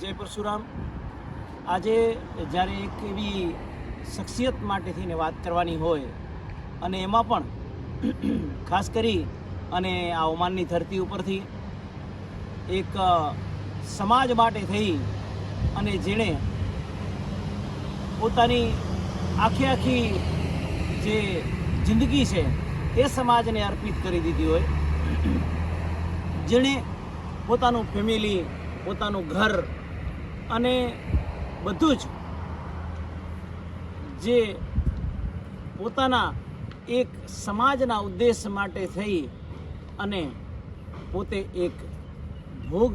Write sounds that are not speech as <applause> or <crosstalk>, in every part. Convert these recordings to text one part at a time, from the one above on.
જય પરશુરામ. આજે જ્યારે એક એવી શખ્સિયત માટે થઈને વાત કરવાની હોય અને એમાં પણ ખાસ કરી અને આ ઓમાનની ધરતી ઉપરથી એક સમાજ માટે થઈ અને જેણે પોતાની આખી આખી જે જિંદગી છે એ સમાજને અર્પિત કરી દીધી હોય. જેણે પોતાનું ફેમિલી, પોતાનું ઘર અને બધું જ જે પોતાના એક સમાજના ઉદ્દેશ માટે થઈ અને પોતે એક ભોગ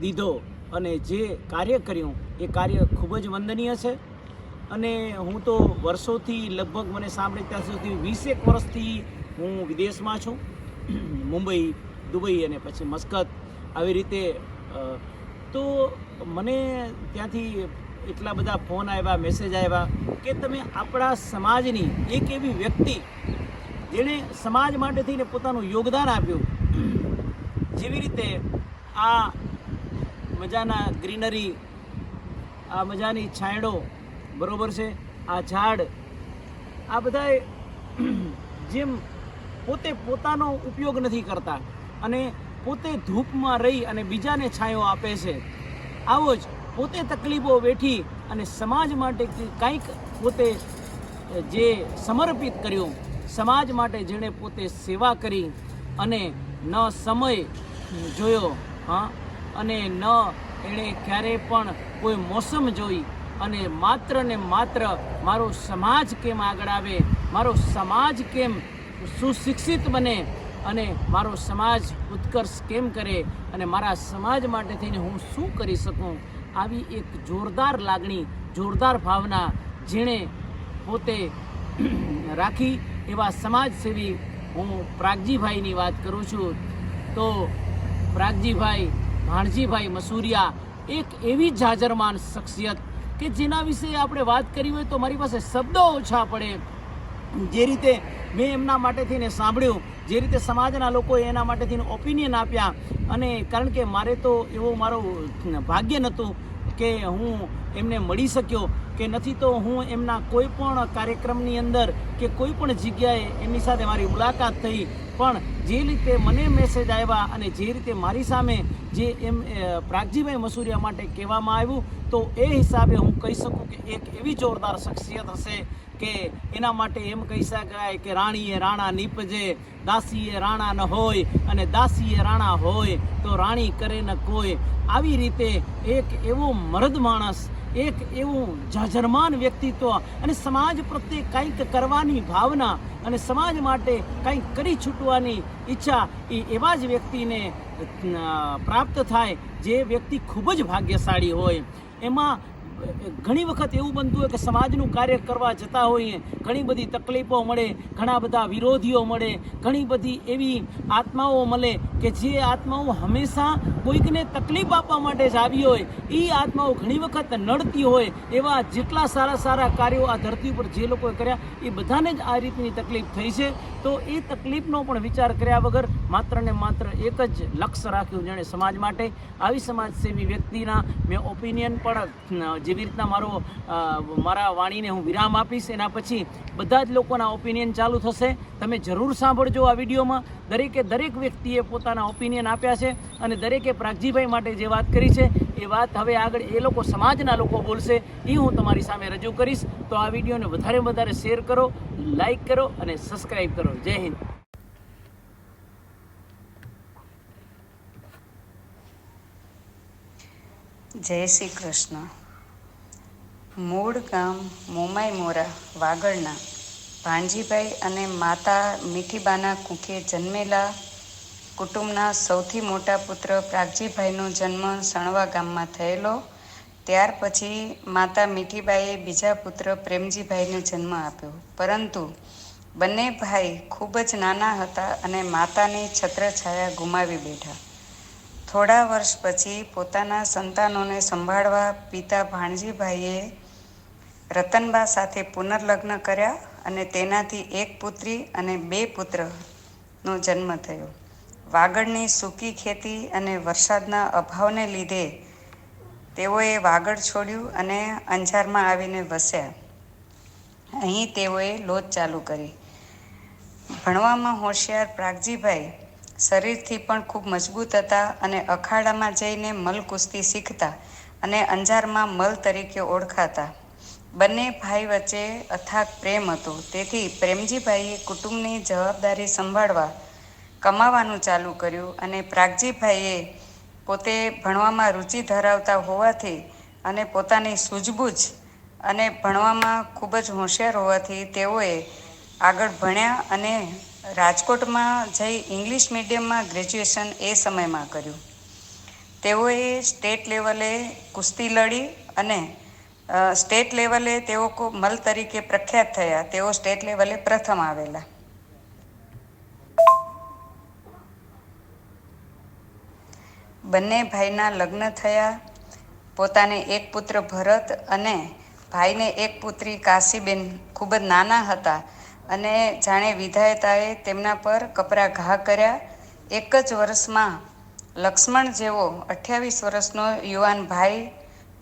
દીધો અને જે કાર્ય કર્યું, એ કાર્ય ખૂબ જ વંદનીય છે. અને હું તો વર્ષોથી લગભગ મને સાંભળે ત્યાં સુધી વીસેક વર્ષથી હું વિદેશમાં છું. મુંબઈ, દુબઈ અને પછી મસ્કત આવી રીતે તો મને ત્યાંથી એટલા બધા ફોન આવ્યા મેસેજ આવ્યા કે તમે આપણા સમાજની એક એવી વ્યક્તિ જેણે સમાજ માટે થઈને પોતાનું યોગદાન આપ્યું. જેવી રીતે આ મજાના ગ્રીનરી, આ મજાની છાંયડો, બરોબર છે? આ ઝાડ, આ બધાય જેમ પોતે પોતાનો ઉપયોગ નથી કરતા અને પોતે ધૂપમાં રહી અને બીજાને છાંયો આપે છે. આવો જ પોતે તકલીફો વેઠી અને સમાજ માટે કંઈક પોતે જે સમર્પિત કર્યું, સમાજ માટે જેણે પોતે સેવા કરી અને ન સમય જોયો, હા? અને ન એણે ક્યારે પણ કોઈ મોસમ જોઈ અને માત્ર ને માત્ર મારો સમાજ કેમ આગળ આવે, મારો સમાજ કેમ સુશિક્ષિત બને અને મારો સમાજ ઉત્કર્ષ કેમ કરે અને મારા સમાજ માટે થઈને હું શું કરી શકું? આવી એક જોરદાર લાગણી, જોરદાર ભાવના જેણે પોતે <clears throat> રાખી એવા સમાજસેવી હું પ્રાગજીભાઈની વાત કરું છું. તો પ્રાગજીભાઈ, ભાણજીભાઈ મસૂરિયા એક એવી જાજરમાન શખ્સિયત કે જેના વિશે આપણે વાત કરી હોય તો મારી પાસે શબ્દો ઓછા પડે. જે રીતે મેં એમના માટે થઈને સાંભળ્યું. જે રીતે સમાજના લોકોએ એના માટે થઈને ઓપિનિયન આપ્યા. અને કારણ કે મારે તો એવો મારો ભાગ્ય નહોતું કે હું એમને મળી શક્યો. કે નથી તો હું એમના કોઈ પણ કાર્યક્રમની અંદર કે કોઈ પણ જગ્યાએ એમની સાથે મારી મુલાકાત થઈ. પણ જે રીતે મને મેસેજ આવ્યા અને જે રીતે મારી સામે જે એમ પ્રાગજીભાઈ મસૂરિયા માટે કહેવામાં આવ્યું, તો એ હિસાબે હું કહી શકું કે એક એવી જોરદાર શખ્સિયત હશે કે એના માટે એમ કહી શકાય કે રાણીએ રાણા નીપજે, દાસીએ રાણા ન હોય અને દાસીએ રાણા હોય તો રાણી કરે ન કોઈ. આવી રીતે એક એવો મર્દ માણસ, એક એવું જાજરમાન વ્યક્તિત્વ અને સમાજ પ્રત્યે કંઈક કરવાની ભાવના અને સમાજ માટે કંઈક કરી છૂટવાની ઈચ્છા એ એવા જ વ્યક્તિને પ્રાપ્ત થાય જે વ્યક્તિ ખૂબ જ ભાગ્યશાળી હોય. એમાં ઘણી વખત એવું બનતું હોય કે સમાજનું કાર્ય કરવા જતા હોઈએ, ઘણી બધી તકલીફો મળે, ઘણા બધા વિરોધીઓ મળે, ઘણી બધી એવી આત્માઓ મળે કે જે આત્માઓ હંમેશા કોઈકને તકલીફ આપવા માટે જ આવી હોય એ આત્માઓ ઘણી વખત નડતી હોય, એવા જેટલા સારા સારા કાર્યો આ ધરતી ઉપર જે લોકોએ કર્યા, એ બધાને જ આ રીતની તકલીફ થઈ છે. તો એ તકલીફનો પણ વિચાર કર્યા વગર માત્ર ને માત્ર એક જ લક્ષ્ય રાખ્યું જેણે સમાજ માટે. આવી સમાજસેવી વ્યક્તિના મેં ઓપિનિયન પણ જેવી રીતના મારો મારા વાણીને હું વિરામ આપીશ. એના પછી બધા જ લોકોના ઓપિનિયન ચાલુ થશે. તમે જરૂર સાંભળજો આ વિડીયોમાં. દરેકે દરેક વ્યક્તિએ પોતાના ઓપિનિયન આપ્યા છે અને દરેકે પ્રાગજીભાઈ માટે જે વાત કરી છે, એ વાત હવે આગળ એ લોકો સમાજના લોકો બોલશે. એ હું તમારી સામે રજૂ કરીશ. તો આ વિડીયોને વધારે વધારે શેર કરો, લાઈક કરો અને સબસ્ક્રાઈબ કરો. જય હિન્દ. જય શ્રી કૃષ્ણ. મૂળ ગામ મોમાઈ મોરા વાગડના. ભાણજીભાઈ અને માતા મીઠીબાના કુંખે જન્મેલા કુટુંબના સૌથી મોટા પુત્ર પ્રાગજીભાઈનો જન્મ સણવા ગામમાં થયેલો. ત્યાર પછી માતા મીઠીબાઈએ બીજા પુત્ર પ્રેમજીભાઈને જન્મ આપ્યો. પરંતુ બંને ભાઈ ખૂબ જ નાના હતા અને માતાની છત્રછાયા ગુમાવી બેઠા. થોડા વર્ષ પછી પોતાના સંતાનોને સંભાળવા પિતા ભાણજીભાઈએ રતનબા સાથે પુનર્લગ્ન કર્યા અને તેનાથી એક પુત્રી અને બે પુત્રનો જન્મ થયો. વાગડની સૂકી ખેતી અને વરસાદના અભાવને લીધે તેઓએ વાગડ છોડ્યું અને અંજારમાં આવીને વસ્યા. અહીં તેઓએ લોજ ચાલુ કરી. ભણવામાં હોશિયાર પ્રાગજીભાઈ શરીરથી પણ ખૂબ મજબૂત હતા અને અખાડામાં જઈને મલ કુસ્તી શીખતા અને અંજારમાં મલ તરીકે ઓળખાતા. બંને ભાઈ વચ્ચે અથાગ પ્રેમ હતો. તેથી પ્રેમજીભાઈએ કુટુંબની જવાબદારી સંભાળવા કમાવાનું ચાલુ કર્યું અને પ્રાગજીભાઈએ પોતે ભણવામાં રુચિ ધરાવતા હોવાથી અને પોતાની સૂઝબૂઝ અને ભણવામાં ખૂબ જ હોશિયાર હોવાથી તેઓએ આગળ ભણ્યા અને રાજકોટમાં જઈ ઇંગ્લિશ મીડિયમમાં ગ્રેજ્યુએશન એ સમયમાં કર્યું. તેઓએ સ્ટેટ લેવલે કુસ્તી લડી અને સ્ટેટ લેવલે તેઓ મલ તરીકે પ્રખ્યાત થયા. તેઓ સ્ટેટ લેવલે પ્રથમ આવેલા. બંને ભાઈના લગ્ન થયા. પોતાને એક પુત્ર ભરત અને ભાઈને એક પુત્રી કાશીબેન. ખૂબ જ નાના હતા અને જાણે વિધાયતાએ તેમના પર કપરા ઘા કર્યા. એક જ વર્ષમાં લક્ષ્મણ જેવો અઠ્યાવીસ વર્ષનો યુવાન ભાઈ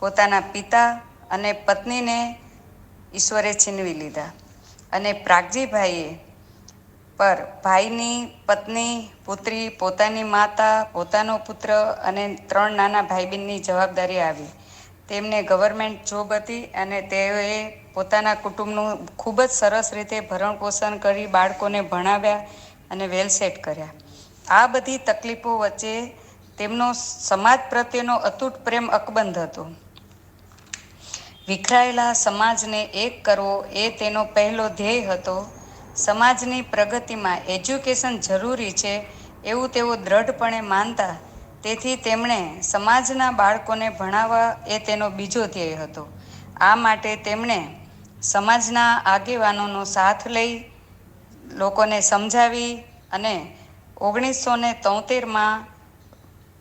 પોતાના પિતા અને પત્નીને ઈશ્વરે છીનવી લીધા. અને પ્રાગજીભાઈએ પર ભાઈની પત્ની, પુત્રી, પોતાની માતા, પોતાનો પુત્ર અને ત્રણ નાના ભાઈ બહેનની જવાબદારી આવી. તેમને ગવર્મેન્ટ જોબ હતી અને તેઓએ પોતાના કુટુંબનું ખૂબ જ સરસ રીતે ભરણ પોષણ કરી બાળકોને ભણાવ્યા અને વેલ સેટ કર્યા. આ બધી તકલીફો વચ્ચે તેમનો સમાજ પ્રત્યેનો અતૂટ પ્રેમ અકબંધ હતો. વિખરાયેલા સમાજને એક કરવો એ તેનો પહેલો ધ્યેય હતો. સમાજની પ્રગતિમાં એજ્યુકેશન જરૂરી છે એવું તેઓ દ્રઢપણે માનતા, તેથી તેમણે સમાજના બાળકોને ભણાવવા એ તેનો બીજો ધ્યેય હતો. આ માટે તેમણે સમાજના આગેવાનોનો સાથ લઈ, લોકોને સમજાવી અને ઓગણીસો ને તોતેરમાં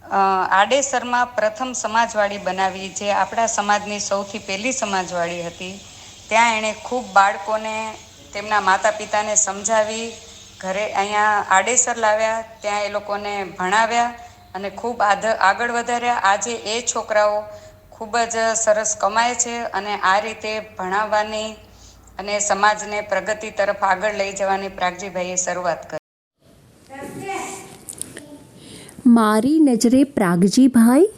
આડેસરમાં પ્રથમ સમાજવાળી બનાવી જે આપણા સમાજની સૌથી પહેલી સમાજવાળી હતી. ત્યાં એણે ખૂબ બાળકોને તેમના માતા પિતાને સમજાવી, ઘરે અહીંયા આડેસર લાવ્યા, ત્યાં એ લોકોને ભણાવ્યા અને ખૂબ આગળ વધાર્યા. આજે એ છોકરાઓ ખૂબ જ સરસ કમાય છે અને આ રીતે ભણાવવાની અને સમાજને પ્રગતિ તરફ આગળ લઈ જવાની પ્રાગજીભાઈએ શરૂઆત કરી. મારી નજરે પ્રાગજીભાઈ?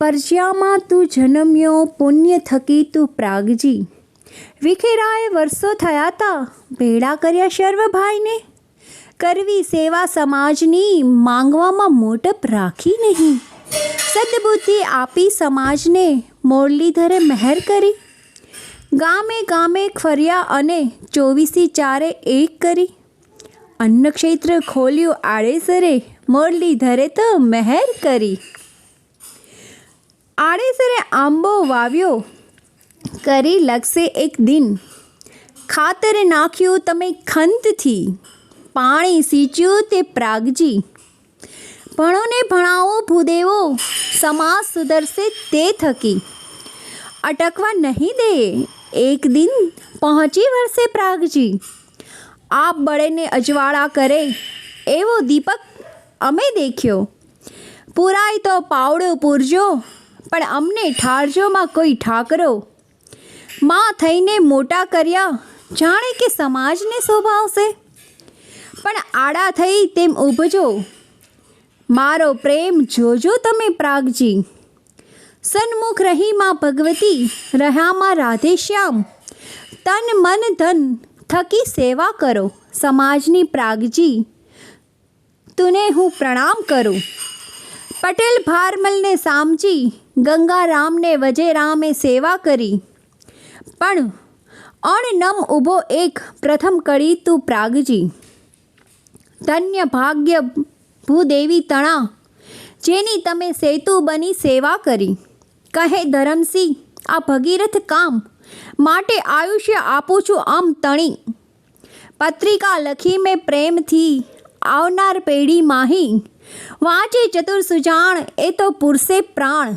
પરજ્યામાં તું જન્મ્યો, પુણ્ય થકી તું પ્રાગજી. વિખેરાએ વર્ષો થયા તા, ભેળા કર્યા શર્વભાઈને. કરવી સેવા સમાજની માંગવામાં મોટપ રાખી નહીં. સદબુદ્ધિ આપી સમાજને મુરલીધરે મહેર કરી. ગામે ગામે ફર્યા અને ચોવીસી ચારે એક કરી. અન્નક્ષેત્ર ખોલ્યું આડેસરે મુરલીધરે તો મહેર કરી. આડેસરે આંબો વાવ્યો, કરી લગશે એક દિન. ખાતર નાખ્યું તમે ખંતથી, પાણી સિંચ્યું તે પ્રાગજી. ભણોને ભણાવો ભૂદેવો સમાજ સુધરશે તે થકી. અટકવા નહીં દે, એક દિન પહોંચી વળશે પ્રાગજી. આપ બળેને અજવાળા કરે, એવો દીપક અમે દેખ્યો. પુરાય તો પાવડો પૂરજો, પણ અમને ઠારજોમાં કોઈ ઠાકરો. માં થઈને મોટા કર્યા, જાણે કે સમાજને શોભાવશે પણ આડા થઈ તેમ ઊભજો મારો પ્રેમ જોજો તમે પ્રાગજી. સન્મુખ રહી માં ભગવતી રહ્યામાં રાધેશ્યામ. તન મન ધન થકી સેવા કરો, સમાજની પ્રાગજી. તુને હું પ્રણામ કરું. પટેલ ભારમલને સામજી, ગંગારામને વજેરામે સેવા કરી. પણ અણનમ ઊભો એક પ્રથમ કળી તું પ્રાગજી. ધન્ય ભાગ્ય ભૂદેવી તણા, જેની તમે સેતુ બની સેવા કરી. કહે ધરમસિંહ, આ ભગીરથ કામ માટે આયુષ્ય આપું છું આમ તણી. પત્રિકા લખી મેં પ્રેમથી આવનાર પેઢી માહી વાંચે ચતુર સુજાણ એ તો પુરસે પ્રાણ.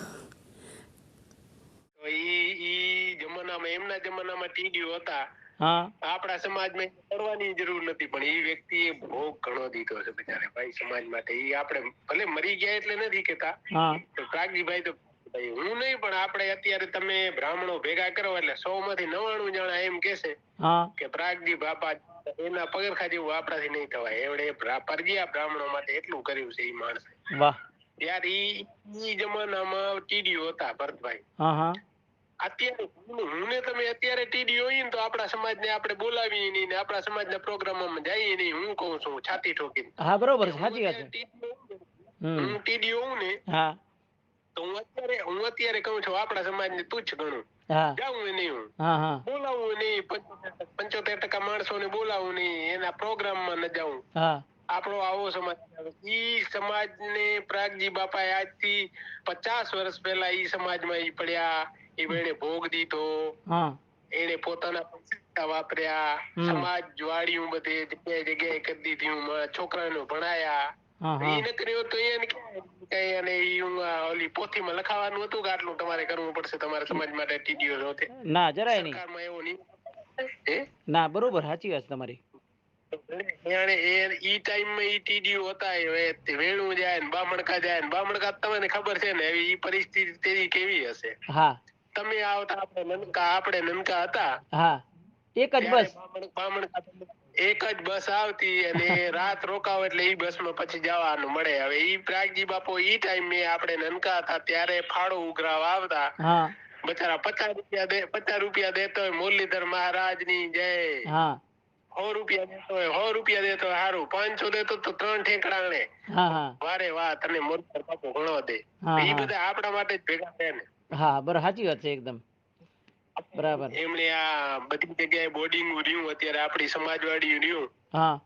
જમાનામાં એમના જમાનામાં ટીડીઓ હતા. હા. આપણા સમાજમાં કરવાની જરૂર નથી પણ એ વ્યક્તિએ ભોગ ઘણો દીધો છે બિચારે ભાઈ સમાજ માટે. એ આપણે ભલે મરી ગયા એટલે નથી કેતા હા. તો કાગજીભાઈ તો ભાઈ હું નહીં પણ આપણે અત્યારે તમે બ્રાહ્મણો ભેગા કરો એટલે સો માંથી નવાણું જણા એમ કેશે હા. કે પ્રાગજી બાપા એના પગરખા જેવું આપણાથી નહીં થવાય. એવડે ભ્રા- બ્રાહ્મણો માટે એટલું કર્યું છે એ માણસે. વાહ. ત્યારે ઈ જમાનામાં ટીડીઓ હતા ભરતભાઈ. હા હા. અત્યારે ને તમે અત્યારે ટીડી હોય ને તો આપણા સમાજને આપણે બોલાવીએ નહીં ને આપણા સમાજના પ્રોગ્રામમાં જઈએ નહીં. હું કહું છું છાતી ઠોકીને. હા બરોબર સાચી વાત છે. ને, હું ટીડી હોઉં ને હા. તો હું અત્યારે હું અત્યારે કહું છું આપણા સમાજને તુચ્છ ગણું. જાઉં નહીં હા. નહીં. પંચોતેર- ટકા માણસો ને બોલાવું નહીં. એના પ્રોગ્રામમાં ન જાઉં. આપણો આવો સમાજ. ઈ સમાજને પ્રાગજી બાપા આજથી પચાસ વર્ષ પહેલા ઈ સમાજમાં ઈ પડ્યા. ઈ એને ભોગ દીધો. એને પોતાના પૈસા વાપર્યા. સમાજ જ્વાળ્યું બધે જગ્યાએ જગ્યાએ કરી દીધી. છોકરાને ભણાયા. એ ન કર્યું તો એને કઈ અને ઓલી પોથીમાં લખાવાનું હતું કે આટલું તમારે કરવું પડશે તમારા સમાજ માટે ટીડીઓ જોતે ના જરાય નહીં. સરકારમાં એવો ના બરોબર સાચી વાત તમારી. જાણે એ ઈ ટાઈમમાં ઈ ટીડીઓ હતા એ વેણું જાય ને બામણકા જાય ને બામણકા તમને ખબર છે ને હવે ઈ પરિસ્થિતિ તેની કેવી હશે? હા. તમે આવતા આપણે નનકા આપણે નનકા હતા. હા. એક જ બસ. બામણકા એક જ બસ આવતી અને <laughs> રાત રોકાવ એટલે ઈ બસમાં પછી જવાનું મળે. હવે ઈ પ્રાગજી બાપુ ઈ ટાઈમે આપણે નનકા હતા ત્યારે ફાળો ઉઘરાવ આવતા. બચારા પચાસ રૂપિયા દે પચાસ રૂપિયા દેતો હોય મુરલીધર મહારાજની જય. હા. સો રૂપિયા દેતો હોય સો રૂપિયા દેતો હોય સારું પાંચસો દેતો તો ત્રણ ઠેકડાણે વારે વાહ તને મુરલીધર બાપુ ઘણો દે. એ બધા આપણા માટે જ ભેગા થયા ને. હા બરાબર સાચી વાત છે એકદમ. બરાબર. એમણે આ બધી જગ્યાએ બોર્ડિંગ રહ્યું અત્યારે આપણી સમાજવાડી રહ્યું. હા.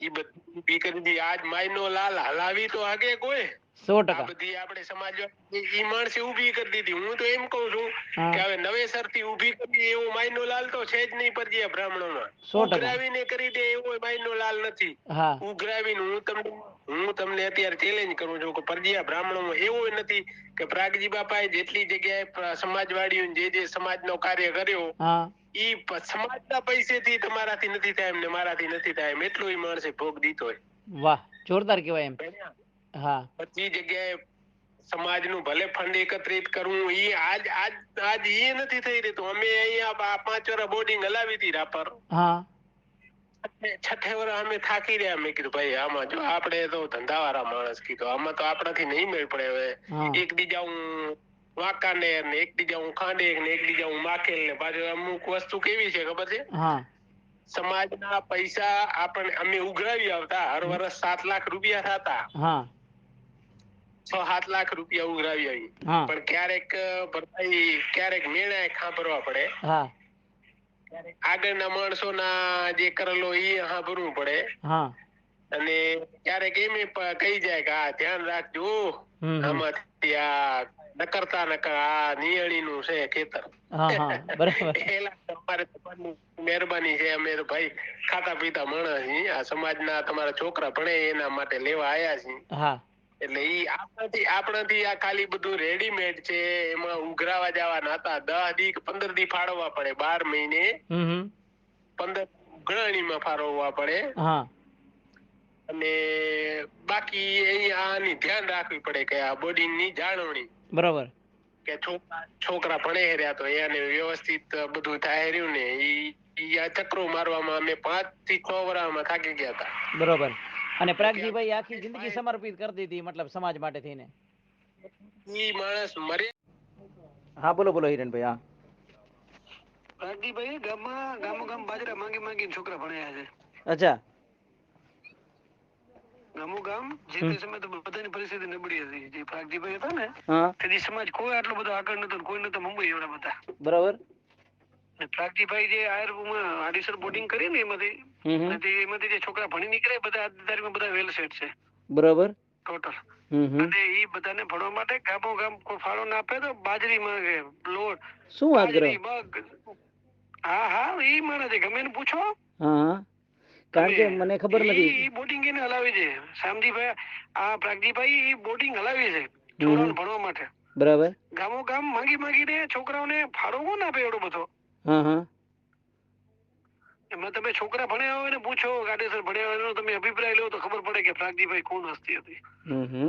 ઈ બધી ઊભી આજ માયનો લાલ હલાવી તો આગે કોઈ. સો ટકા. બધી આપણે સમાજ ઈ માણસે ઊભી કરી દીધી. હું તો એમ કહું છું કે હવે નવેસરથી ઊભી કરી એવો માયનો લાલ તો છે જ નહીં પરજીયા બ્રાહ્મણોમાં. ઉઘરાવીને કરી દે એવો માયનો લાલ નથી. હા. ઉઘરાવીને હું તમને હું તમને અત્યારે ચેલેન્જ કરું છું કે પરજીયા બ્રાહ્મણોમાં એવું નથી કે પ્રાગજી બાપાએ જેટલી જગ્યાએ સમાજવાડીઓ જે જે સમાજનો કાર્ય કર્યો ઈ સમાજના પૈસેથી તમારાથી નથી થાય એમ ને મારાથી નથી થાય એમ. એટલું ઈ માણસે ભોગ દીધો હોય. વાહ જોરદાર કહેવાય એમ. હા. બધી જગ્યાએ સમાજનું ભલે ફંડ એકત્રિત કરવું ઈ આજ આજ આજ ઈ નથી થઈ રહ્યું અમે અહીંયા પાંચ વર્ષ બોર્ડિંગ હલાવી હતી રાપર. હા. છઠ્ઠે- વર્ષ અમે થાકી રહ્યા. મેં કીધું ભાઈ આમાં જો આપણે તો ધંધાવાળા માણસ કીધું આમાં તો આપણાથી નહીં મેળ પડે હવે. હા. એક બીજા હું વાંકાનેર ને એક બીજા હું ખાંડેક ને એક દીજા હું માખેલ ને પાછું અમુક વસ્તુ કેવી છે ખબર છે? સમાજના પૈસા આપણે અમે ઉઘરાવી આવતા. હર વર્ષ સાત લાખ રૂપિયા થતા. છ સાત લાખ રૂપિયા ઉઘરાવી આવી. પણ ક્યારેક ભરપાઈ ક્યારેક મેળા ખાંભરવા પડે. આગળના માણસોના જે કરેલો એ સાંભળવું પડે. હા. અને ક્યારેક એમ કહી જાય કે આ ધ્યાન રાખજો. આમાંથી આ નકરતા નકર આ નિયણીનું છે ખેતર. <laughs> મહેરબાની છે. અમે તો ભાઈ ખાતા પીતા માણસ આ આ સમાજના તમારા છોકરા ભણે એના માટે લેવા આયા છીએ. એટલે ઈ આપણાથી આપણાથી આ ખાલી બધું રેડીમેડ છે એમાં ઉઘરાવા જવાના હતા. દસ દી પંદર દી ફાળવવા પડે બાર મહિને. પંદર ઉઘરાણીમાં ફાળવવા પડે. હા. અને બાકી આની ધ્યાન રાખવી પડે કે આ બોડીની ની જાળવણી. બરાબર. કે છોકરા છોકરા ભણે રહ્યા તો એને વ્યવસ્થિત બધું થાય રહ્યું ને ઈ ઈ આ ચક્રો મારવામાં અમે પાંચથી છ વર્ષમાં થાકી ગયા હતા. બરોબર. અને પ્રાગજીભાઈ આખી જિંદગી સમર્પિત કરી દીધી મતલબ સમાજ માટે થઈને. ઈ માણસ મરે. હા બોલો બોલો હિરેનભાઈ હા. પ્રાગજીભાઈ ગામમાં ગામો ગામ બાજરા માંગી માંગી છોકરા ભણ્યા છે. અચ્છા. ગામો ગામ જે તે સમયે તો બધાની પરિસ્થિતિ નબળી હતી. જે પ્રાગજીભાઈ હતા ને તેથી સમાજ કોઈ આટલો બધો આગળ નતો કોઈ નતો મુંબઈ એવડા બધા. બરાબર. ને પ્રાગદીભાઈ જે આયરમાં આડીસર બોર્ડિંગ કરી ને એમાંથી એમાંથી જે છોકરા ભણી નીકળે બધા આજની બધા વેલ સેટ છે. બરાબર. ટોટલ. અને એ બધાને ભણવા માટે ગામો ગામ ફાળો ના આપે તો બાજરી માંગે લોટ શું કરો? હા હા એ માણસ છે. ગમે પૂછો. હા કારણ કે મને ખબર નથી. એ બોર્ડિંગ એને હલાવી છે શામજીભાઈ આ પ્રાગજીભાઈ એ બોર્ડિંગ હલાવી છે છોકરાઓને ભણવા માટે. બરાબર. ગામો ગામ માંગી માંગીને છોકરાઓને ફાળો કોણ આપે એવડો બધો? એમાં તમે છોકરા ભણ્યા હોય ને પૂછો ગાડેસર ભણ્યા હોય તમે અભિપ્રાય લો તો ખબર પડે કે પ્રાગજીભાઈ કોણ હસ્તી હતી.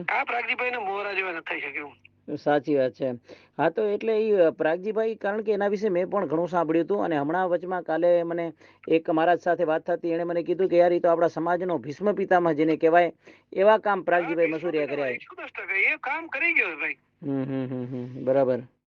આ પ્રાગજીભાઈ ને મોહરા જેવા નથી થઈ શકે સાચી વાત છે. હા તો એટલે એ પ્રાગજીભાઈ કારણ કે એના વિશે મેં પણ ઘણું સાંભળ્યું હતું અને હમણાં વચમાં કાલે મને એક મારા સાથે વાત થતી એણે મને કીધું કે યાર એ તો આપણા સમાજનો ભીષ્મ પિતામહ જેને કહેવાય એવા કામ પ્રાગજીભાઈ મસૂરિયા કર્યા એ કામ કરી ગયો ભાઈ. હમ હમ હમ. બરાબર.